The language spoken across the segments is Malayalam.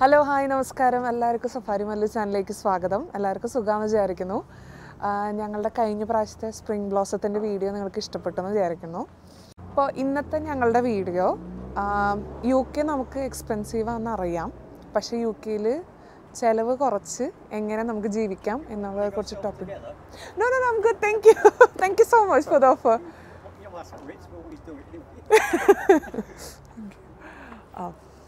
ഹലോ ഹായ് നമസ്കാരം. എല്ലാവർക്കും സഫാരി മല്ലു ചാനലിലേക്ക് സ്വാഗതം. എല്ലാവർക്കും സുഖം വിചാരിക്കുന്നു. ഞങ്ങളുടെ കഴിഞ്ഞ പ്രാവശ്യത്തെ സ്പ്രിംഗ് ബ്ലോസത്തിന്റെ വീഡിയോ നിങ്ങൾക്ക് ഇഷ്ടപ്പെട്ടെന്ന് വിചാരിക്കുന്നു. അപ്പോൾ ഇന്നത്തെ ഞങ്ങളുടെ വീഡിയോ യു കെ നമുക്ക് എക്സ്പെൻസീവാണെന്ന് അറിയാം. പക്ഷേ യു കെയിൽ ചിലവ് കുറച്ച് എങ്ങനെ നമുക്ക് ജീവിക്കാം എന്നുള്ളതിനെ കുറിച്ച് ടോപ്പിക് നോ നോ നമുക്ക് thank you thank you so much for the offer?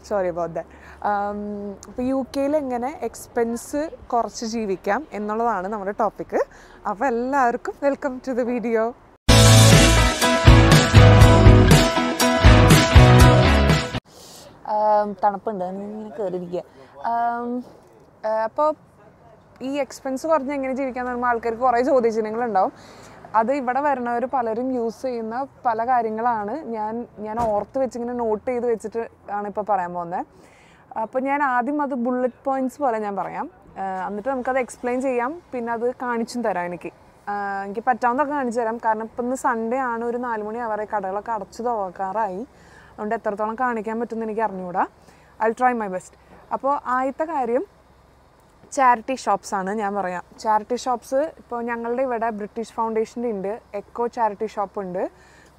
Sorry about that അപ്പോൾ യു കെയിൽ എങ്ങനെ എക്സ്പെൻസ് കുറച്ച് ജീവിക്കാം എന്നുള്ളതാണ് നമ്മുടെ ടോപ്പിക്ക് അപ്പോൾ എല്ലാവർക്കും വെൽക്കം ടു ദ വീഡിയോ തണുപ്പുണ്ട്. കയറിയിരിക്കുക അപ്പോൾ ഈ എക്സ്പെൻസ് കുറഞ്ഞ് എങ്ങനെ ജീവിക്കാൻ പറയുമ്പോൾ ആൾക്കാർക്ക് കുറേ ചോദ്യചിഹ്നങ്ങളുണ്ടാവും. അത് ഇവിടെ വരണവർ പലരും യൂസ് ചെയ്യുന്ന പല കാര്യങ്ങളാണ്. ഞാൻ ഞാൻ ഓർത്ത് വെച്ചിങ്ങനെ നോട്ട് ചെയ്ത് വെച്ചിട്ട് ആണ് ഇപ്പോൾ പറയാൻ പോകുന്നത്. അപ്പോൾ ഞാൻ ആദ്യം അത് ബുള്ളറ്റ് പോയിന്റ്സ് പോലെ ഞാൻ പറയാം. എന്നിട്ട് നമുക്കത് എക്സ്പ്ലെയിൻ ചെയ്യാം. പിന്നെ അത് കാണിച്ചും തരാം എനിക്ക്. എനിക്ക് പറ്റാവുന്നതൊക്കെ കാണിച്ചു തരാം. കാരണം ഇപ്പം ഇന്ന് സൺഡേ ആണ്. ഒരു നാലുമണി മണി ആവാറെ കടകളൊക്കെ അടച്ചു തുറക്കാറായി. അതുകൊണ്ട് എത്രത്തോളം കാണിക്കാൻ പറ്റുമെന്ന് എനിക്ക് അറിഞ്ഞുകൂടാ. ഐ ട്രൈ മൈ ബെസ്റ്റ് അപ്പോൾ ആദ്യത്തെ കാര്യം ചാരിറ്റി ഷോപ്സ് ആണ് ഞാൻ പറയാം. ചാരിറ്റി ഷോപ്സ് ഇപ്പോൾ ഞങ്ങളുടെ ഇവിടെ ബ്രിട്ടീഷ് ഫൗണ്ടേഷന്റെ ഉണ്ട്. എക്കോ ചാരിറ്റി ഷോപ്പ് ഉണ്ട്.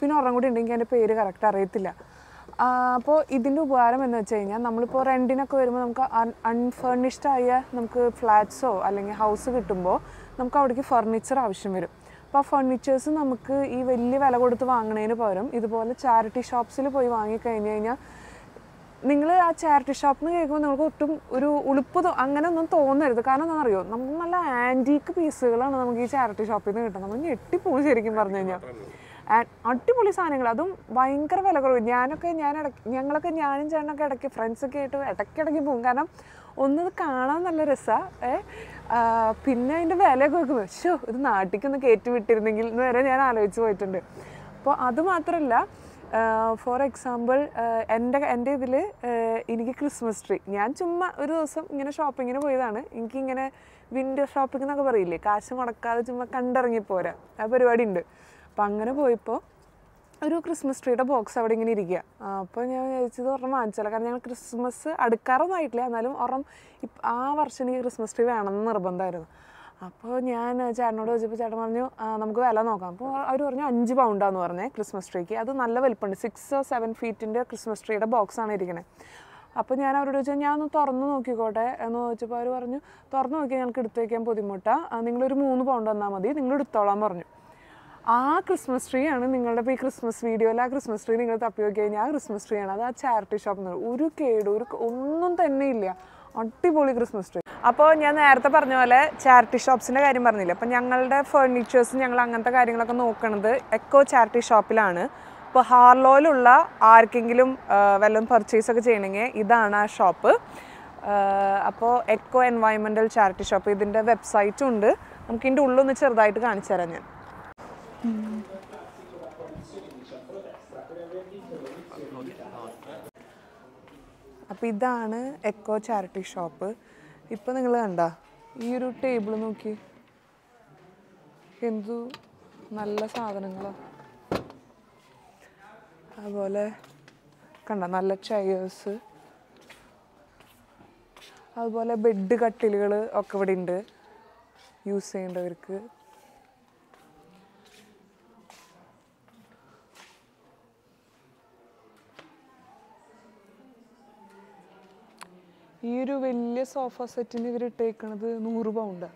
പിന്നെ ഒരെണ്ണം കൂടി ഉണ്ടെങ്കിൽ എന്റെ പേര് കറക്റ്റ് അറിയത്തില്ല. അപ്പോൾ ഇതിന്റെ ഉപകാരം എന്ന് വെച്ച് കഴിഞ്ഞാൽ നമ്മളിപ്പോൾ റെന്റിനൊക്കെ വരുമ്പോൾ നമുക്ക് അൺഫേർണിഷ്ഡ് ആയ നമുക്ക് ഫ്ലാറ്റ്സോ അല്ലെങ്കിൽ ഹൗസ് കിട്ടുമ്പോൾ നമുക്ക് അവിടേക്ക് ഫർണിച്ചർ ആവശ്യം വരും. അപ്പോൾ ആ ഫർണിച്ചേഴ്സ് നമുക്ക് ഈ വലിയ വില കൊടുത്ത് വാങ്ങുന്നതിന് പകരം ഇതുപോലെ ചാരിറ്റി ഷോപ്സിൽ പോയി വാങ്ങിക്കഴിഞ്ഞ് കഴിഞ്ഞാൽ നിങ്ങൾ ആ ചാരിറ്റി ഷോപ്പ് എന്ന് കേൾക്കുമ്പോൾ നിങ്ങൾക്ക് ഒട്ടും ഒരു ഉളുപ്പ് അങ്ങനെ ഒന്നും തോന്നരുത്. കാരണം എന്താണെന്നറിയോ? നമുക്ക് നല്ല ആന്റീക്ക് പീസുകളാണ് നമുക്ക് ഈ ചാരിറ്റി ഷോപ്പിൽ നിന്ന് കിട്ടുന്നത്. നമ്മൾ ഞെട്ടിപ്പോകും ശരിക്കും പറഞ്ഞു കഴിഞ്ഞാൽ അടിപൊളി സാധനങ്ങൾ. അതും ഭയങ്കര വില കുറവ്. ഞാനൊക്കെ ഞാൻ ഞങ്ങളൊക്കെ ഞാനും ചേട്ടനൊക്കെ ഇടയ്ക്ക് ഫ്രണ്ട്സൊക്കെ ആയിട്ട് ഇടയ്ക്കിടയ്ക്ക് പോകും. കാരണം ഒന്നത് കാണാൻ നല്ല രസമാണ് പിന്നെ അതിന്റെ വിലയൊക്കെ വെക്കുമ്പോൾ ഷോ ഇത് നാട്ടിലേക്കൊന്ന് കയറ്റി വിട്ടിരുന്നെങ്കിൽ എന്ന് വരെ ഞാൻ ആലോചിച്ച് പോയിട്ടുണ്ട്. അപ്പോൾ അതുമാത്രമല്ല ഫോർ എക്സാമ്പിൾ എന്റെ എന്റെ ഇതിൽ എനിക്ക് ക്രിസ്മസ് ട്രീ ഞാൻ ചുമ്മാ ഒരു ദിവസം ഇങ്ങനെ ഷോപ്പിങ്ങിന് പോയതാണ്. എനിക്കിങ്ങനെ വിൻഡോ ഷോപ്പിംഗ് എന്നൊക്കെ പറയില്ലേ? കാശ് മുടക്കാതെ ചുമ്മാ കണ്ടിറങ്ങി പോരാ ആ പരിപാടി ഉണ്ട് അപ്പം അങ്ങനെ പോയപ്പോൾ ഒരു ക്രിസ്മസ് ട്രീയുടെ ബോക്സ് അവിടെ ഇങ്ങനെ ഇരിക്കുക. അപ്പോൾ ഞാൻ വിചാരിച്ചത് ഒരെണ്ണം വാങ്ങിച്ചാലോ. കാരണം ഞങ്ങൾ ക്രിസ്മസ് അടുക്കാറൊന്നും ആയിട്ടില്ല. എന്നാലും ഒരെണ്ണം ആ വർഷം എനിക്ക് ക്രിസ്മസ് ട്രീ വേണമെന്ന് നിർബന്ധമായിരുന്നു. അപ്പോൾ ഞാൻ ചേട്ടനോട് ചോദിച്ചപ്പോൾ ചേട്ടൻ പറഞ്ഞു നമുക്ക് വില നോക്കാം. അപ്പോൾ അവർ പറഞ്ഞു അഞ്ച് പൗണ്ടാന്ന് പറഞ്ഞേ ക്രിസ്മസ് ട്രീക്ക് അത് നല്ല വലിപ്പമുണ്ട്. സിക്സ് സെവൻ ഫീറ്റിന്റെ ക്രിസ്മസ് ട്രീയുടെ ബോക്സാണ് ഇരിക്കുന്നത് അപ്പോൾ ഞാൻ അവരോട് ചോദിച്ചാൽ ഞാൻ ഒന്ന് തുറന്ന് നോക്കിക്കോട്ടെ. എന്ന് ചോദിച്ചപ്പോൾ അവർ പറഞ്ഞു തുറന്ന് നോക്കിയാൽ ഞങ്ങൾക്ക് എടുത്ത് വയ്ക്കാൻ ബുദ്ധിമുട്ടാണ് നിങ്ങളൊരു മൂന്ന് പൗണ്ട് തന്നാൽ മതി. നിങ്ങൾ എടുത്തോളാൻ പറഞ്ഞു. ആ ക്രിസ്മസ് ട്രീ ആണ് നിങ്ങളുടെ ഇപ്പോൾ ഈ ക്രിസ്മസ് വീഡിയോയിൽ ആ ക്രിസ്മസ് ട്രീ നിങ്ങൾ തപ്പി നോക്കി കഴിഞ്ഞാൽ ആ ക്രിസ്മസ് ട്രീ ആണ്. അത് ആ ചാരിറ്റി ഷോപ്പ് എന്ന് പറയുന്നത് ഒരു കേട് ഒരു ഒന്നും തന്നെ ഇല്ല. അടിപൊളി ക്രിസ്മസ് ട്രീ അപ്പോൾ ഞാൻ നേരത്തെ പറഞ്ഞ പോലെ ചാരിറ്റി ഷോപ്സിന്റെ കാര്യം പറഞ്ഞില്ല? അപ്പോൾ ഞങ്ങളുടെ ഫേർണിച്ചേഴ്സ് ഞങ്ങൾ അങ്ങനത്തെ കാര്യങ്ങളൊക്കെ നോക്കണത് എക്കോ ചാരിറ്റി ഷോപ്പിലാണ് ഇപ്പോൾ ഹാർലോയിലുള്ള ആർക്കെങ്കിലും വല്ലതും പർച്ചേസ് ഒക്കെ ചെയ്യണമെങ്കിൽ ഇതാണ് ആ ഷോപ്പ് അപ്പോൾ എക്കോ എൻവയോൺമെന്റൽ ചാരിറ്റി ഷോപ്പ് ഇതിന്റെ വെബ്സൈറ്റും ഉണ്ട്. നമുക്ക് ഇതിന്റെ ഉള്ളൊന്ന് ചെറുതായിട്ട് കാണിച്ചു തരാം ഞാൻ. അപ്പോൾ ഇതാണ് എക്കോ ചാരിറ്റി ഷോപ്പ് ഇപ്പോൾ നിങ്ങൾ കണ്ട ഈ ഒരു ടേബിൾ നോക്കി. എന്തു നല്ല സാധനങ്ങളാണ് അതുപോലെ കണ്ട നല്ല ചെയേഴ്സ് അതുപോലെ ബെഡ് കട്ടിലുകൾ ഒക്കെ ഇവിടെ ഉണ്ട് യൂസ് ചെയ്യേണ്ടവർക്ക്. ഈ ഒരു വലിയ സോഫ സെറ്റിന് ഇവർ ഇട്ടേക്കണത് നൂറ് പൗണ്ട്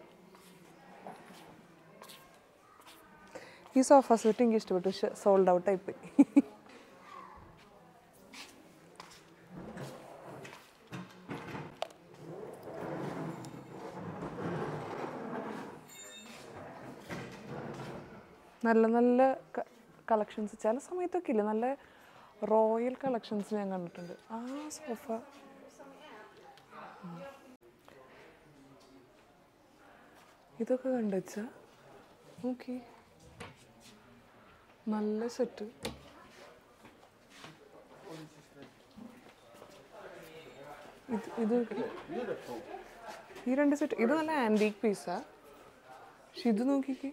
ഈ സോഫ സെറ്റ് എനിക്ക് ഇഷ്ടപ്പെട്ടു. പക്ഷെ സോൾഡ് ഔട്ട് ആയിപ്പോയി നല്ല നല്ല കളക്ഷൻസ് ചില സമയത്തൊക്കെ ഇല്ല നല്ല റോയൽ കളക്ഷൻസ് ഞാൻ കണ്ടിട്ടുണ്ട്. ആ സോഫ ഇതൊക്കെ കണ്ടുവച്ച നോക്കി. നല്ല സെറ്റ് ഇത് ഈ രണ്ട് സെറ്റ് ഇത് നല്ല ആന്റീക്ക് പീസാ പക്ഷെ ഇത് നോക്കിക്കേ.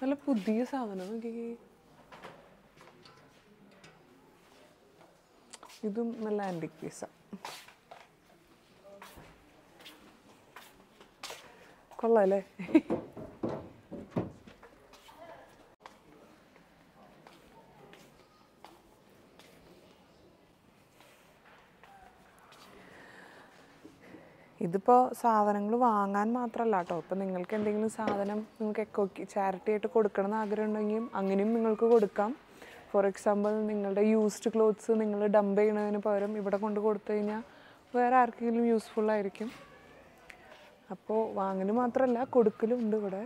നല്ല പുതിയ സാധനം നോക്കിക്കേ. ഇതും നല്ല ആന്റീക്ക് പീസാണ് കൊള്ളാം അല്ലേ ഇതിപ്പോൾ സാധനങ്ങൾ വാങ്ങാൻ മാത്രമല്ല കേട്ടോ. ഇപ്പം നിങ്ങൾക്ക് എന്തെങ്കിലും സാധനം നിങ്ങൾക്ക് എക്കോക്ക് ചാരിറ്റി ആയിട്ട് കൊടുക്കണം എന്ന് ആഗ്രഹം ഉണ്ടെങ്കിൽ അങ്ങനെയും നിങ്ങൾക്ക് കൊടുക്കാം. ഫോർ എക്സാമ്പിൾ നിങ്ങളുടെ യൂസ്ഡ് ക്ലോത്ത്സ് നിങ്ങൾ ഡംപ് ചെയ്യണതിന് പകരം ഇവിടെ കൊണ്ട് കൊടുത്തു കഴിഞ്ഞാൽ വേറെ ആർക്കെങ്കിലും യൂസ്ഫുൾ ആയിരിക്കും. അപ്പോൾ വാങ്ങൽ മാത്രമല്ല കൊടുക്കലും ഉണ്ട് ഇവിടെ.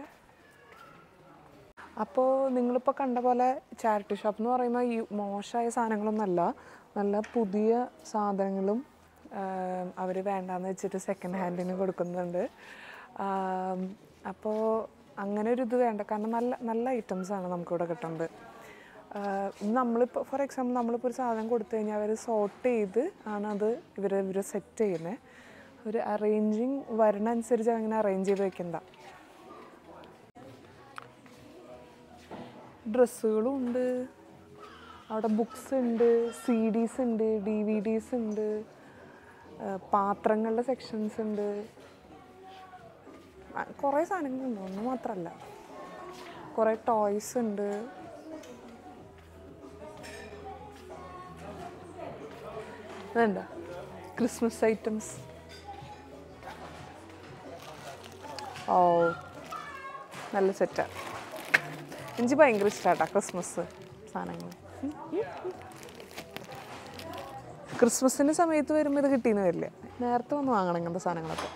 അപ്പോൾ നിങ്ങളിപ്പോൾ കണ്ട പോലെ ചാരിറ്റി ഷോപ്പ് എന്ന് പറയുമ്പോൾ ഈ മോശമായ സാധനങ്ങളൊന്നല്ല നല്ല പുതിയ സാധനങ്ങളും അവർ വേണ്ടാന്ന് വെച്ചിട്ട് സെക്കൻഡ് ഹാൻഡിന് കൊടുക്കുന്നുണ്ട്. അപ്പോൾ അങ്ങനെ ഒരു ഇത് വേണ്ട. കാരണം നല്ല നല്ല ഐറ്റംസാണ് നമുക്കിവിടെ കിട്ടുന്നത് നമ്മളിപ്പോൾ ഫോർ എക്സാമ്പിൾ നമ്മളിപ്പോൾ ഒരു സാധനം കൊടുത്തു കഴിഞ്ഞാൽ അവർ സോർട്ട് ചെയ്ത് ആണ് അത് ഇവർ ഇവർ സെറ്റ് ചെയ്യുന്നത് ഒരു അറേഞ്ചിങ് വരണ അനുസരിച്ച് അങ്ങനെ അറേഞ്ച് ചെയ്ത് വെക്കണ്ട. ഡ്രസ്സുകളും ഉണ്ട്. അവിടെ ബുക്സ് ഉണ്ട് സി ഡീസ് ഉണ്ട് ഡി വി ഡീസ് ഉണ്ട് പാത്രങ്ങളുടെ സെക്ഷൻസ് ഉണ്ട്. കുറേ സാധനങ്ങളുണ്ട്. ഒന്ന് മാത്രമല്ല കുറേ ടോയ്സ് ഉണ്ട്. എന്താ ക്രിസ്മസ് ഐറ്റംസ് ഓ നല്ല സെറ്റാണ് എനിക്ക് ഭയങ്കര ഇഷ്ടമാട്ടോ ക്രിസ്മസ് സാധനങ്ങൾ. ക്രിസ്മസിന്റെ സമയത്ത് വരുമ്പോൾ ഇത് കിട്ടിയെന്ന് വരില്ല. നേരത്തെ വന്ന് വാങ്ങണം ഇങ്ങനത്തെ സാധനങ്ങളൊക്കെ.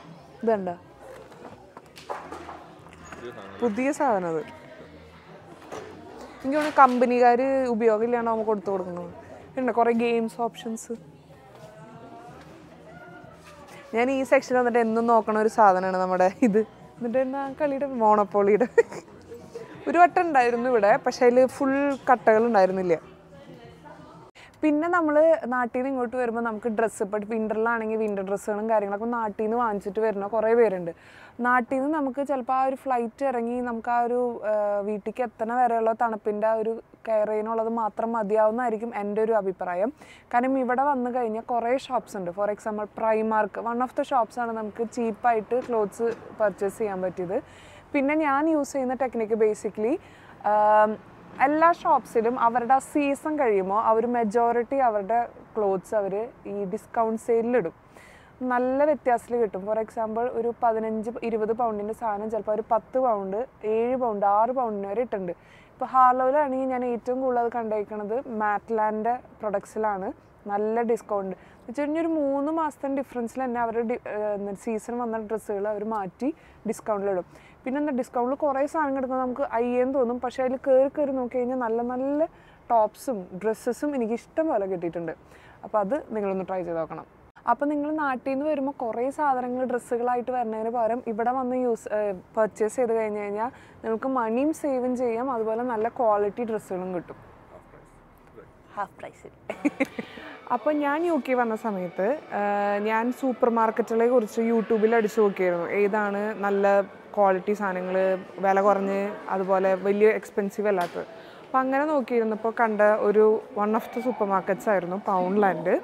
ഇതണ്ട പുതിയ സാധനം അത്. എനിക്ക് കമ്പനിക്കാർ ഉപയോഗമില്ലാണ്ട് നമുക്ക് കൊടുത്തു കൊടുക്കുന്നത് ഉണ്ട് കുറേ ഗെയിംസ് ഓപ്ഷൻസ് ഞാൻ ഈ സെക്ഷൻ വന്നിട്ട് എന്നും നോക്കണ ഒരു സാധനമാണ് നമ്മുടെ ഇത്. എന്നിട്ട് എന്നാ കളിയുടെ മോണപ്പോളിയുടെ ഒരു വട്ടം ഉണ്ടായിരുന്നു ഇവിടെ പക്ഷേ അതിൽ ഫുൾ കട്ടകൾ ഉണ്ടായിരുന്നില്ല. പിന്നെ നമ്മൾ നാട്ടിൽ നിന്ന് ഇങ്ങോട്ട് വരുമ്പോൾ നമുക്ക് ഡ്രസ്സ് ഇപ്പോൾ വിന്ററിലാണെങ്കിൽ വിന്റർ ഡ്രസ്സുകളും കാര്യങ്ങളൊക്കെ നാട്ടിൽ നിന്ന് വാങ്ങിച്ചിട്ട് വരുന്ന കുറേ പേരുണ്ട്. നാട്ടിൽ നിന്ന് നമുക്ക് ചിലപ്പോൾ ആ ഒരു ഫ്ലൈറ്റ് ഇറങ്ങി നമുക്ക് ആ ഒരു വീട്ടിലേക്ക് എത്തണ വരെയുള്ള തണുപ്പിന്റെ ആ ഒരു കെയർ ചെയ്യാനുള്ളത് മാത്രം മതിയാവുന്നതായിരിക്കും എന്റെ ഒരു അഭിപ്രായം. കാരണം ഇവിടെ വന്നു കഴിഞ്ഞാൽ കുറേ ഷോപ്സ് ഉണ്ട്. For example Primark one of the shops ആണ് നമുക്ക് ചീപ്പായിട്ട് ക്ലോത്ത്സ് പർച്ചേസ് ചെയ്യാൻ പറ്റിയത്. പിന്നെ ഞാൻ യൂസ് ചെയ്യുന്ന ടെക്നിക്ക് ബേസിക്കലി എല്ലാ ഷോപ്സിലും അവരുടെ സീസൺ കഴിയുമ്പോൾ അവർ മെജോറിറ്റി അവരുടെ ക്ലോത്ത്സ് അവർ ഈ ഡിസ്കൗണ്ട് സെയിലിലിടും നല്ല വ്യത്യാസത്തിൽ കിട്ടും. ഫോർ എക്സാമ്പിൾ ഒരു പതിനഞ്ച് ഇരുപത് പൗണ്ടിന്റെ സാധനം ചിലപ്പോൾ ഒരു പത്ത് പൗണ്ട് ഏഴ് പൗണ്ട് ആറ് പൗണ്ടിന് വരെ ഇട്ടുണ്ട് ഇപ്പോൾ ഹാർലോയിലാണെങ്കിൽ ഞാൻ ഏറ്റവും കൂടുതൽ കണ്ടേക്കുന്നത് മാറ്റ്ലാന്റെ പ്രൊഡക്ട്സിലാണ് നല്ല ഡിസ്കൗണ്ട് എന്ന് വെച്ച് കഴിഞ്ഞാൽ ഒരു മൂന്ന് മാസത്തിന് ഡിഫറൻസിൽ തന്നെ അവർ സീസൺ വന്ന ഡ്രസ്സുകൾ അവർ മാറ്റി ഡിസ്കൗണ്ടിലിടും പിന്നെ എന്താ ഡിസ്കൗണ്ടിൽ കുറേ സാധനം കിടക്കുന്നത് നമുക്ക് അയ്യെന്ന് തോന്നും. പക്ഷേ അതിൽ കയറി കയറി നോക്കി കഴിഞ്ഞാൽ നല്ല നല്ല ടോപ്സും ഡ്രസ്സസും എനിക്ക് ഇഷ്ടം പോലെ കിട്ടിയിട്ടുണ്ട്. അപ്പോൾ അത് നിങ്ങളൊന്ന് ട്രൈ ചെയ്ത് നോക്കണം. അപ്പോൾ നിങ്ങൾ നാട്ടിൽ നിന്ന് വരുമ്പോൾ കുറേ സാധനങ്ങൾ ഡ്രസ്സുകളായിട്ട് വരുന്നതിന് പകരം ഇവിടെ വന്ന് യൂസ് പർച്ചേസ് ചെയ്ത് കഴിഞ്ഞ് കഴിഞ്ഞാൽ നിങ്ങൾക്ക് മണിയും സേവും ചെയ്യാം. അതുപോലെ നല്ല ക്വാളിറ്റി ഡ്രസ്സുകളും കിട്ടും. ഹാഫ് പ്രൈസിൽ അപ്പോൾ ഞാൻ യു കെ വന്ന സമയത്ത് ഞാൻ സൂപ്പർ മാർക്കറ്റുകളെ കുറിച്ച് യൂട്യൂബിൽ അടിച്ചു നോക്കിയായിരുന്നു. ഏതാണ് നല്ല ക്വാളിറ്റി സാധനങ്ങൾ വില കുറഞ്ഞ് അതുപോലെ വലിയ എക്സ്പെൻസീവ് അല്ലാത്തത്. അപ്പോൾ അങ്ങനെ നോക്കിയിരുന്നപ്പോൾ കണ്ട ഒരു one of the supermarkets ആയിരുന്നു പൗണ്ട്ലാൻഡ്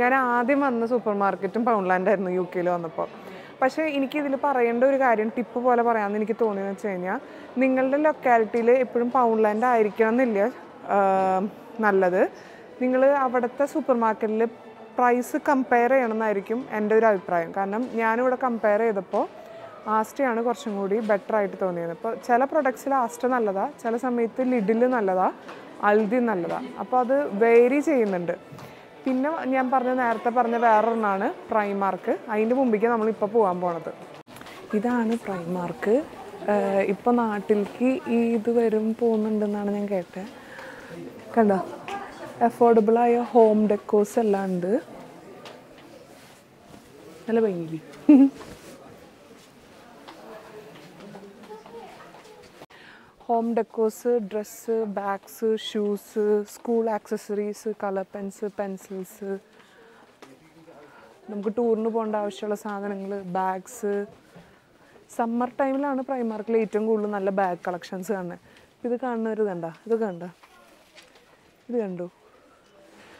ഞാൻ ആദ്യം വന്ന സൂപ്പർ മാർക്കറ്റും പൗൺലാൻഡായിരുന്നു യു കെയിൽ വന്നപ്പോൾ. പക്ഷേ എനിക്കിതിൽ പറയേണ്ട ഒരു കാര്യം ടിപ്പ് പോലെ പറയാമെന്ന് എനിക്ക് തോന്നിയെന്ന് വെച്ച് കഴിഞ്ഞാൽ നിങ്ങളുടെ ലൊക്കാലിറ്റിയിൽ എപ്പോഴും പൗൺലാൻഡ് ആയിരിക്കണം എന്നില്ല നല്ലത്. നിങ്ങൾ അവിടുത്തെ സൂപ്പർ മാർക്കറ്റിൽ പ്രൈസ് കമ്പയർ ചെയ്യണമെന്നായിരിക്കും എന്റെ ഒരു അഭിപ്രായം. കാരണം ഞാനിവിടെ കമ്പയർ ചെയ്തപ്പോൾ ആസ്റ്റയാണ് കുറച്ചും കൂടി ബെറ്റർ ആയിട്ട് തോന്നിയത്. ഇപ്പോൾ ചില പ്രൊഡക്ട്സിൽ ആസ്റ്റ നല്ലതാണ് ചില സമയത്ത് ലിഡിൽ നല്ലതാണ് അൽദി നല്ലതാണ് അപ്പോൾ അത് വേരി ചെയ്യുന്നുണ്ട്. പിന്നെ ഞാൻ പറഞ്ഞ നേരത്തെ പറഞ്ഞ വേറൊരെണ്ണമാണ് പ്രൈമാർക്ക് അതിന്റെ മുമ്പിലേക്ക് നമ്മളിപ്പോൾ പോകാൻ പോണത്. ഇതാണ് പ്രൈമാർക്ക് ഇപ്പോൾ നാട്ടിലേക്ക് ഈ ഇത് വരും പോകുന്നുണ്ടെന്നാണ് ഞാൻ കേട്ടത് കണ്ടോ? അഫോർഡബിളായ ഹോം ഡെക്കോസ് എല്ലാം ഉണ്ട്. നല്ല ഭംഗി home decors dress bags shoes school accessories colour pens pencils നമുക്ക് ടൂറിന് പോകേണ്ട ആവശ്യമുള്ള സാധനങ്ങൾ ബാഗ്സ് സമ്മർ ടൈമിലാണ് പ്രൈമാർക്കിൽ ഏറ്റവും കൂടുതൽ നല്ല ബാഗ് കളക്ഷൻസ് കാണുന്നത് ഇത് കാണുന്നവർ കണ്ട ഇത് കണ്ട? ഇത് കണ്ടു.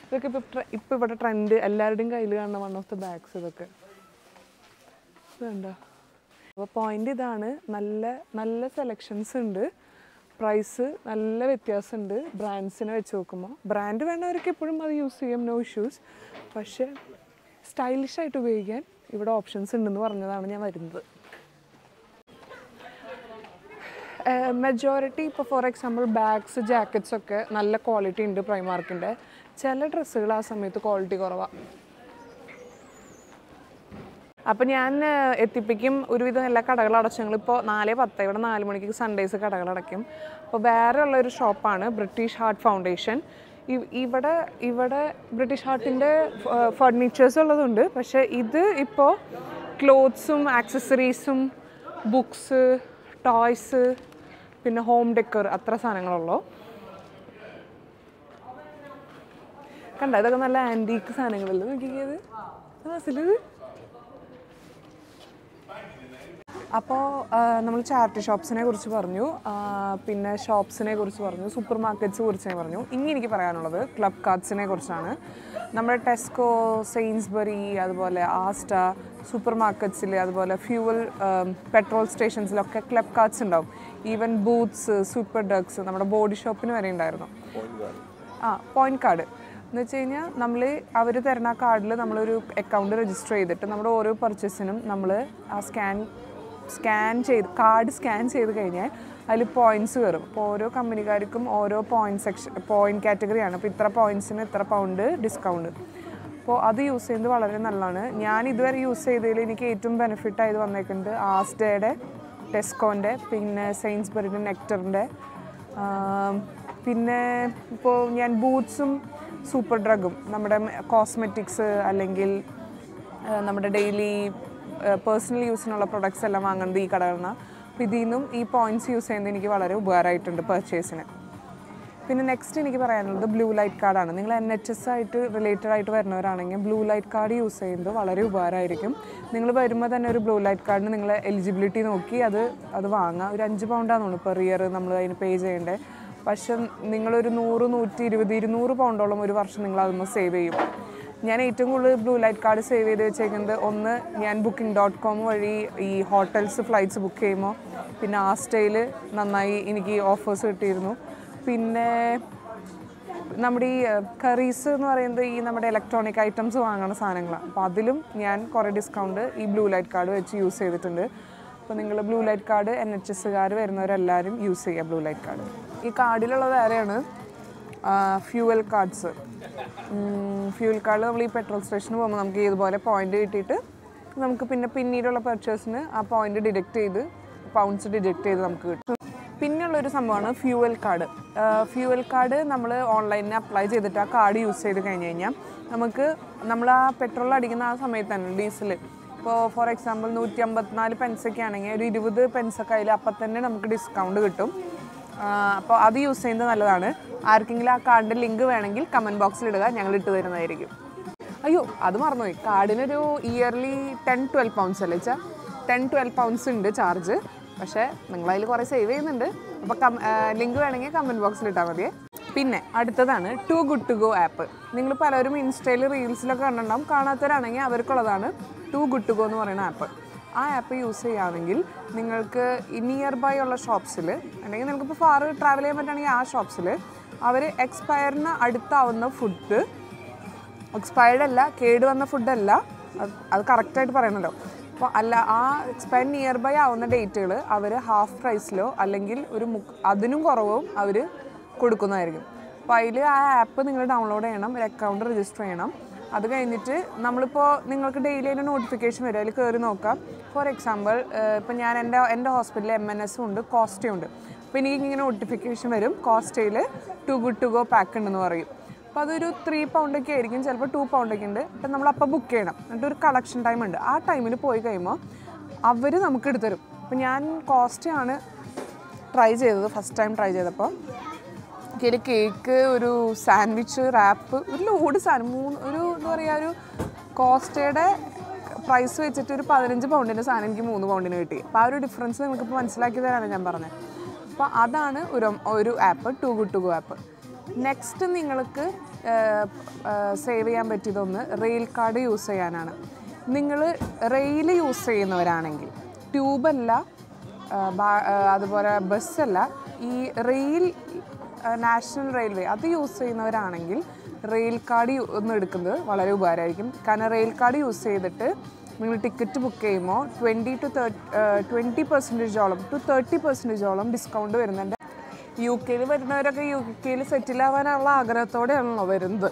ഇതൊക്കെ ഇപ്പോൾ ഇപ്പോൾ ഇവിടെ ട്രെൻഡ് എല്ലാവരുടെയും കയ്യിൽ കാണുന്ന വൺ ഓഫ് ദ ബാഗ്സ് ഇതൊക്കെ. ഇത് കണ്ടോ? അപ്പോൾ പോയിന്റ് ഇതാണ് നല്ല നല്ല സെലക്ഷൻസ് ഉണ്ട്. പ്രൈസ് നല്ല വ്യത്യാസമുണ്ട്. ബ്രാൻഡ്സിനെ വെച്ച് നോക്കുമ്പോൾ. ബ്രാൻഡ് വേണ്ടവർക്ക് എപ്പോഴും അത് യൂസ് ചെയ്യാം നോ ഇഷ്യൂസ് പക്ഷേ സ്റ്റൈലിഷ് ആയിട്ട് ഉപയോഗിക്കാൻ ഇവിടെ ഓപ്ഷൻസ് ഉണ്ടെന്ന് പറഞ്ഞതാണ് ഞാൻ വരുന്നത്. മെജോറിറ്റി ഇപ്പോൾ ഫോർ എക്സാമ്പിൾ ബാഗ്സ് ജാക്കറ്റ്സ് ഒക്കെ നല്ല ക്വാളിറ്റി ഉണ്ട് പ്രൈമാർക്കിന്റെ ചില ഡ്രസ്സുകൾ ആ സമയത്ത് ക്വാളിറ്റി കുറവാണ് അപ്പം ഞാൻ എത്തിപ്പിക്കും ഒരുവിധം എല്ലാ കടകളും അടച്ചു. ഞങ്ങളിപ്പോൾ നാല് പത്ത് ഇവിടെ നാല് മണിക്ക് സൺഡേസ് കടകൾ അടയ്ക്കും. അപ്പോൾ വേറെ ഉള്ള ഒരു ഷോപ്പാണ് ബ്രിട്ടീഷ് ഹാർട്ട് ഫൗണ്ടേഷൻ ഇവിടെ ഇവിടെ ബ്രിട്ടീഷ് ഹാർട്ടിന്റെ ഫർണിച്ചേഴ്സ് ഉള്ളതുണ്ട്. പക്ഷേ ഇത് ഇപ്പോൾ ക്ലോത്ത്സും ആക്സസറീസും ബുക്സ് ടോയ്സ് പിന്നെ ഹോം ഡെക്കർ അത്ര സാധനങ്ങളുള്ളൂ. കണ്ട? ഇതൊക്കെ നല്ല ആന്റീക്ക് സാധനങ്ങളല്ലേ? നോക്കിയത് അപ്പോൾ നമ്മൾ ചാരിറ്റി ഷോപ്സിനെ കുറിച്ച് പറഞ്ഞു. പിന്നെ ഷോപ്സിനെ കുറിച്ച് പറഞ്ഞു. സൂപ്പർ മാർക്കറ്റ്സ് കുറിച്ച് പറഞ്ഞു. ഇനി എനിക്ക് പറയാനുള്ളത് ക്ലബ് കാർഡ്സിനെ കുറിച്ചാണ്. നമ്മുടെ ടെസ്കോ സെയിൻസ്ബറി അതുപോലെ ആസ്റ്റ സൂപ്പർ മാർക്കറ്റ്സിൽ അതുപോലെ ഫ്യൂവൽ പെട്രോൾ സ്റ്റേഷൻസിലൊക്കെ ക്ലബ് കാർഡ്സ് ഉണ്ടാവും. ഈവൻ ബൂത്ത്സ് സൂപ്പർ ഡഗ്സ് നമ്മുടെ ബോഡി ഷോപ്പിന് വരെ ഉണ്ടായിരുന്നു. ആ പോയിന്റ് കാർഡ് എന്ന് വെച്ച് കഴിഞ്ഞാൽ നമ്മൾ അവർ തരുന്ന കാർഡിൽ നമ്മളൊരു അക്കൗണ്ട് രജിസ്റ്റർ ചെയ്തിട്ട് നമ്മുടെ ഓരോ പർച്ചേസിനും നമ്മൾ ആ സ്കാൻ സ്കാൻ ചെയ്ത് കാർഡ് സ്കാൻ ചെയ്ത് കഴിഞ്ഞാൽ അതിൽ പോയിന്റ്സ് കയറും അപ്പോൾ ഓരോ കമ്പനിക്കാർക്കും ഓരോ പോയിന്റ് സെക്ഷൻ പോയിന്റ് കാറ്റഗറിയാണ് അപ്പോൾ ഇത്ര പോയിന്റ്സിന് ഇത്ര പൗണ്ട് ഡിസ്കൗണ്ട് അപ്പോൾ അത് യൂസ് ചെയ്യുന്നത് വളരെ നല്ലതാണ്. ഞാൻ ഇതുവരെ യൂസ് ചെയ്തതിൽ എനിക്ക് ഏറ്റവും ബെനിഫിറ്റ് ആയത് വന്നേക്കുന്നത് ആസ്ഡയുടെ ടെസ്കോന്റെ പിന്നെ സെയിൻസ്ബറിന്റെ നെക്ടറിന്റെ. പിന്നെ ഇപ്പോൾ ഞാൻ ബൂട്ട്സും സൂപ്പർ ഡ്രഗും നമ്മുടെ കോസ്മെറ്റിക്സ് അല്ലെങ്കിൽ നമ്മുടെ ഡെയിലി പേഴ്സണൽ യൂസിനുള്ള പ്രൊഡക്ട്സ് എല്ലാം വാങ്ങുന്നത് ഈ കടകളിൽ നിന്നാണ് അപ്പോൾ ഇതിൽ നിന്നും ഈ പോയിന്റ്സ് യൂസ് ചെയ്യുന്നത് എനിക്ക് വളരെ ഉപകാരമായിട്ടുണ്ട് പർച്ചേസിന് പിന്നെ നെക്സ്റ്റ് എനിക്ക് പറയാനുള്ളത് ബ്ലൂ ലൈറ്റ് കാർഡാണ് നിങ്ങൾ എൻ എച്ച് എസ് ആയിട്ട് റിലേറ്റഡ് ആയിട്ട് വരുന്നവരാണെങ്കിൽ ബ്ലൂ ലൈറ്റ് കാർഡ് യൂസ് ചെയ്യുന്നത് വളരെ ഉപകാരമായിരിക്കും. നിങ്ങൾ വരുമ്പോൾ തന്നെ ഒരു ബ്ലൂ ലൈറ്റ് കാർഡിന് നിങ്ങൾ എലിജിബിലിറ്റി നോക്കി അത് അത് വാങ്ങാം ഒരു അഞ്ച് പൗണ്ടാണെന്നു പെർ ഇയർ നമ്മൾ അതിന് പേ ചെയ്യേണ്ടത്. പക്ഷെ നിങ്ങളൊരു നൂറ് നൂറ്റി ഇരുപത് ഇരുന്നൂറ് പൗണ്ടോളം ഒരു വർഷം നിങ്ങൾ അതൊന്ന് സേവ് ചെയ്യും. ഞാൻ ഏറ്റവും കൂടുതൽ ബ്ലൂ ലൈറ്റ് കാർഡ് സേവ് ചെയ്ത് വെച്ചേക്കുന്നത് ഒന്ന് ഞാൻ ബുക്കിംഗ് ഡോട്ട് കോം വഴി ഈ ഹോട്ടൽസ് ഫ്ലൈറ്റ്സ് ബുക്ക് ചെയ്യുമ്പോൾ. പിന്നെ ആ സ്റ്റൈൽ നന്നായി എനിക്ക് ഓഫേഴ്സ് കിട്ടിയിരുന്നു. പിന്നെ നമ്മുടെ ഈ കറീസ് എന്ന് പറയുന്നത് ഈ നമ്മുടെ ഇലക്ട്രോണിക് ഐറ്റംസ് വാങ്ങുന്ന സാധനങ്ങളാണ്. അപ്പോൾ അതിലും ഞാൻ കുറേ ഡിസ്കൗണ്ട് ഈ ബ്ലൂ ലൈറ്റ് കാർഡ് വെച്ച് യൂസ് ചെയ്തിട്ടുണ്ട്. അപ്പോൾ നിങ്ങൾ blue light card N H എസ്സുകാർ വരുന്നവരെല്ലാവരും യൂസ് ചെയ്യുക ബ്ലൂ ലൈറ്റ് കാർഡ് ഈ കാർഡിലുള്ള വേറെയാണ് ഫ്യൂവൽ കാർഡ്സ് ഫ്യൂവൽ കാർഡ് നമ്മൾ ഈ പെട്രോൾ സ്റ്റേഷന് പോകുമ്പോൾ നമുക്ക് ഇതുപോലെ പോയിന്റ് കിട്ടിയിട്ട് നമുക്ക് പിന്നെ പിന്നീടുള്ള പർച്ചേസിന് ആ പോയിന്റ് ഡിഡക്റ്റ് ചെയ്ത് പൗണ്ട്സ് ഡിഡക്റ്റ് ചെയ്ത് നമുക്ക് കിട്ടും. പിന്നെയുള്ളൊരു സംഭവമാണ് ഫ്യൂവൽ കാർഡ് ഫ്യൂവൽ കാർഡ് നമ്മൾ ഓൺലൈനിൽ അപ്ലൈ ചെയ്തിട്ട് ആ കാർഡ് യൂസ് ചെയ്ത് കഴിഞ്ഞ് കഴിഞ്ഞാൽ നമുക്ക് നമ്മൾ ആ പെട്രോൾ അടിക്കുന്ന ആ സമയത്ത് തന്നെ ഡീസൽ ഇപ്പോൾ ഫോർ എക്സാമ്പിൾ നൂറ്റി അമ്പത്തിനാല് പെൻസൊക്കെ ആണെങ്കിൽ ഒരു ഇരുപത് പെൻസൊക്കെ അതിൽ അപ്പം തന്നെ നമുക്ക് ഡിസ്കൗണ്ട് കിട്ടും. അപ്പോൾ അത് യൂസ് ചെയ്യുന്നത് നല്ലതാണ്. ആർക്കെങ്കിലും ആ കാർഡിന്റെ ലിങ്ക് വേണമെങ്കിൽ കമന്റ് ബോക്സിൽ ഇടുക. ഞങ്ങൾ ഇട്ട് തരുന്നതായിരിക്കും. അയ്യോ അത് മറന്നുപോയി. കാർഡിനൊരു ഇയർലി ടെൻ ട്വൽവ് പൗണ്ട്സ് അല്ലേ വെച്ചാൽ ടെൻ ട്വൽവ് പൗണ്ട്സ് ഉണ്ട് ചാർജ് പക്ഷേ നിങ്ങളതിൽ കുറേ സേവ് ചെയ്യുന്നുണ്ട്. അപ്പോൾ കം ലിങ്ക് വേണമെങ്കിൽ കമന്റ് ബോക്സിൽ ഇട്ടാൽ മതിയേ പിന്നെ അടുത്തതാണ് too good to go app നിങ്ങൾ പലരും ഇൻസ്റ്റയിൽ റീൽസിലൊക്കെ കണ്ടിട്ടുണ്ടാകും കാണാത്തവരാണെങ്കിൽ അവർക്കുള്ളതാണ് ടു ഗുഡ് ടു ഗോ എന്ന് പറയുന്ന ആപ്പ് ആ ആപ്പ് യൂസ് ചെയ്യുകയാണെങ്കിൽ നിങ്ങൾക്ക് നിയർ ബൈ ഉള്ള ഷോപ്സിൽ അല്ലെങ്കിൽ നിങ്ങൾക്കിപ്പോൾ ഫാർ ട്രാവൽ ചെയ്യാൻ പറ്റുകയാണെങ്കിൽ ആ ഷോപ്സിൽ അവർ എക്സ്പയറിന് അടുത്താവുന്ന ഫുഡ് എക്സ്പയർഡ് അല്ല കേട് വന്ന ഫുഡല്ല അത് കറക്റ്റായിട്ട് പറയണല്ലോ അപ്പോൾ അല്ല ആ എക്സ്പയർ നിയർ ബൈ ആവുന്ന ഡേറ്റുകൾ അവർ ഹാഫ് പ്രൈസിലോ അല്ലെങ്കിൽ ഒരു മു അതിനും കുറവും അവർ കൊടുക്കുന്നതായിരിക്കും. അപ്പോൾ അതിൽ ആ ആപ്പ് നിങ്ങൾ ഡൗൺലോഡ് ചെയ്യണം ഒരു അക്കൗണ്ട് രജിസ്റ്റർ ചെയ്യണം. അത് കഴിഞ്ഞിട്ട് നമ്മളിപ്പോൾ നിങ്ങൾക്ക് ഡെയിലി അതിന്റെ നോട്ടിഫിക്കേഷൻ വരും അതിൽ കയറി നോക്കാം. ഫോർ എക്സാമ്പിൾ ഇപ്പം ഞാൻ എന്റെ എന്റെ ഹോസ്പിറ്റലിൽ എം എൻ എസും ഉണ്ട് കോസ്റ്റേ ഉണ്ട്. അപ്പോൾ എനിക്ക് ഇങ്ങനെ നോട്ടിഫിക്കേഷൻ വരും കോസ്റ്റയിൽ too good to go pack ഉണ്ടെന്ന് പറയും. അപ്പോൾ അതൊരു ത്രീ പൗണ്ടൊക്കെ ആയിരിക്കും ചിലപ്പോൾ ടു പൗണ്ടൊക്കെ ഉണ്ട്. അപ്പം നമ്മൾ അപ്പോൾ ബുക്ക് ചെയ്യണം. എന്നിട്ട് ഒരു കളക്ഷൻ ടൈം ഉണ്ട്. ആ ടൈമിൽ പോയി കഴിയുമ്പോൾ അവർ നമുക്ക് എടുത്തരും അപ്പം ഞാൻ കോസ്റ്റേ ആണ് ട്രൈ ചെയ്തത് ഫസ്റ്റ് ടൈം ട്രൈ ചെയ്തപ്പോൾ എനിക്ക് കേക്ക് ഒരു സാൻഡ്വിച്ച് റാപ്പ് ഒരു ലോഡ് സാധനം. മൂന്ന് ഒരു എന്താ പറയുക ഒരു കോസ്റ്റയുടെ പ്രൈസ് വെച്ചിട്ട് ഒരു പതിനഞ്ച് പൗണ്ടിന്റെ സാധനം എനിക്ക് മൂന്ന് പൗണ്ടിന് കിട്ടി. അപ്പോൾ ആ ഒരു ഡിഫറൻസ് നിങ്ങൾക്കിപ്പോൾ മനസ്സിലാക്കി തരാനാണ് ഞാൻ പറഞ്ഞത്. അപ്പോൾ അതാണ് ഒരു ഒരു app too good to go app next നിങ്ങൾക്ക് സേവ് ചെയ്യാൻ പറ്റിയതൊന്ന് റെയിൽ കാർഡ് യൂസ് ചെയ്യാനാണ്. നിങ്ങൾ റെയിൽ യൂസ് ചെയ്യുന്നവരാണെങ്കിൽ ട്യൂബല്ല അതുപോലെ ബസ്സല്ല ഈ റെയിൽ നാഷണൽ റെയിൽവേ അത് യൂസ് ചെയ്യുന്നവരാണെങ്കിൽ റെയിൽ കാർഡ് ഒന്ന് എടുക്കുന്നത് വളരെ ഉപകാരമായിരിക്കും. കാരണം റെയിൽ കാർഡ് യൂസ് ചെയ്തിട്ട് നിങ്ങൾ ടിക്കറ്റ് ബുക്ക് ചെയ്യുമ്പോൾ ട്വന്റി ടു തേർട്ടി ട്വന്റി പെർസെന്റേജോളം ടു തേർട്ടി പെർസെന്റേജോളം ഡിസ്കൗണ്ട് വരുന്നുണ്ട്. യു കെയിൽ വരുന്നവരൊക്കെ യു കെയിൽ സെറ്റിൽ ആവാനുള്ള ആഗ്രഹത്തോടെയാണല്ലോ വരുന്നത്.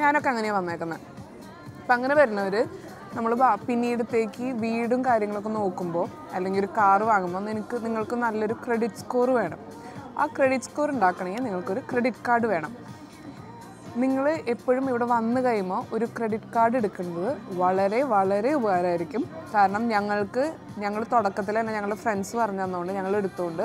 ഞാനൊക്കെ അങ്ങനെയാണ് വന്നേക്കുന്നത് അപ്പം അങ്ങനെ വരുന്നവർ നമ്മൾ പിന്നീടത്തേക്ക് വീടും കാര്യങ്ങളൊക്കെ നോക്കുമ്പോൾ അല്ലെങ്കിൽ ഒരു കാറ് വാങ്ങുമ്പോൾ നിനക്ക് നിങ്ങൾക്ക് നല്ലൊരു ക്രെഡിറ്റ് സ്കോർ വേണം. ആ ക്രെഡിറ്റ് സ്കോർ ഉണ്ടാക്കണമെങ്കിൽ നിങ്ങൾക്കൊരു ക്രെഡിറ്റ് കാർഡ് വേണം. നിങ്ങൾ എപ്പോഴും ഇവിടെ വന്നു കഴിയുമ്പോൾ ഒരു ക്രെഡിറ്റ് കാർഡ് എടുക്കുന്നത് വളരെ വളരെ ഉപകാരമായിരിക്കും. കാരണം ഞങ്ങൾക്ക് ഞങ്ങൾ തുടക്കത്തിൽ തന്നെ ഞങ്ങളുടെ ഫ്രണ്ട്സ് പറഞ്ഞു തന്നുകൊണ്ട് ഞങ്ങൾ എടുത്തുകൊണ്ട്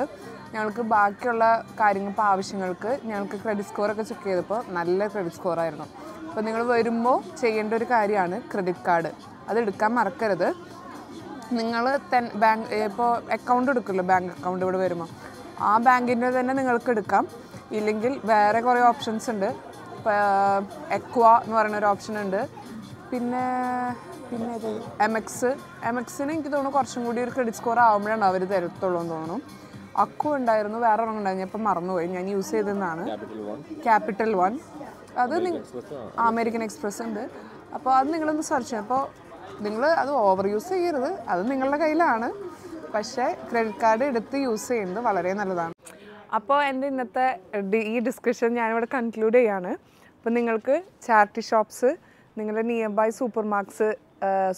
ഞങ്ങൾക്ക് ബാക്കിയുള്ള കാര്യങ്ങൾ ഇപ്പോൾ ആവശ്യങ്ങൾക്ക് ഞങ്ങൾക്ക് ക്രെഡിറ്റ് സ്കോറൊക്കെ ചെക്ക് ചെയ്തപ്പോൾ നല്ല ക്രെഡിറ്റ് സ്കോറായിരുന്നു അപ്പോൾ നിങ്ങൾ വരുമ്പോൾ ചെയ്യേണ്ട ഒരു കാര്യമാണ് ക്രെഡിറ്റ് കാർഡ് അത് എടുക്കാൻ മറക്കരുത്. നിങ്ങൾ തെൻ ബാങ്ക് ഇപ്പോൾ അക്കൗണ്ട് എടുക്കുമല്ലോ ബാങ്ക് അക്കൗണ്ട് ഇവിടെ വരുമ്പോൾ? ആ ബാങ്കിന്റെ തന്നെ നിങ്ങൾക്ക് എടുക്കാം. ഇല്ലെങ്കിൽ വേറെ കുറേ ഓപ്ഷൻസ് ഉണ്ട്. എക്വ എന്ന് പറയുന്ന ഒരു ഓപ്ഷൻ ഉണ്ട്. പിന്നെ പിന്നെ ഇത് എം എക്സ് എം എക്സിന് എനിക്ക് തോന്നുന്നു കുറച്ചും കൂടി ഒരു ക്രെഡിറ്റ് സ്കോർ ആകുമ്പോഴാണ് അവർ തരത്തുള്ളൂ എന്ന് തോന്നുന്നു. അക്കു ഉണ്ടായിരുന്നു വേറെ ഒരെണ്ണം ഉണ്ടായിരുന്നു. ഞാൻ ഇപ്പം മറന്നുപോയി. ഞാൻ യൂസ് ചെയ്തതെന്നാണ്. ക്യാപിറ്റൽ വൺ അത് അമേരിക്കൻ എക്സ്പ്രസ് ഉണ്ട്. അപ്പോൾ അത് നിങ്ങളൊന്ന് സെർച്ച് ചെയ്യും. അപ്പോൾ നിങ്ങൾ അത് ഓവർ യൂസ് ചെയ്യരുത്. അത് നിങ്ങളുടെ കയ്യിലാണ്. പക്ഷേ ക്രെഡിറ്റ് കാർഡ് എടുത്ത് യൂസ് ചെയ്യുന്നത് വളരെ നല്ലതാണ്. അപ്പോൾ എന്റെ ഇന്നത്തെ ഈ ഡിസ്കഷൻ ഞാനിവിടെ കൺക്ലൂഡ് ചെയ്യാണ്. അപ്പോൾ നിങ്ങൾക്ക് ചാരിറ്റി ഷോപ്സ് നിങ്ങളുടെ near by super marks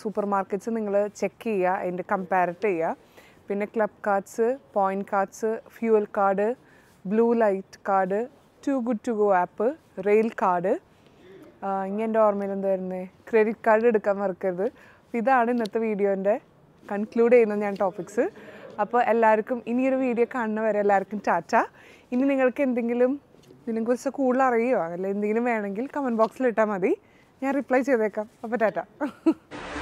supermarkets നിങ്ങൾ ചെക്ക് ചെയ്യുക അതിന്റെ കമ്പാരറ്റ് ചെയ്യുക. പിന്നെ club cards point cards fuel card Blue Light card Too Good To Go app rail card ഇനി എന്റെ ഓർമ്മയിൽ എന്തായിരുന്നേ ക്രെഡിറ്റ് കാർഡ് എടുക്കാൻ മറക്കരുത്. ഇതാണ് ഇന്നത്തെ വീഡിയോന്റെ കൺക്ലൂഡ് ചെയ്യുന്ന ഞാൻ ടോപ്പിക്സ് അപ്പോൾ എല്ലാവർക്കും ഇനിയൊരു വീഡിയോ കാണുന്ന വരെ എല്ലാവർക്കും ടാറ്റ. ഇനി നിങ്ങൾക്ക് എന്തെങ്കിലും ഇതിനെക്കുറിച്ച് കൂടുതൽ അറിയുമോ അല്ലെങ്കിൽ എന്തെങ്കിലും വേണമെങ്കിൽ കമന്റ് ബോക്സിൽ ഇട്ടാൽ മതി. ഞാൻ റിപ്ലൈ ചെയ്തേക്കാം. അപ്പോൾ ടാറ്റ.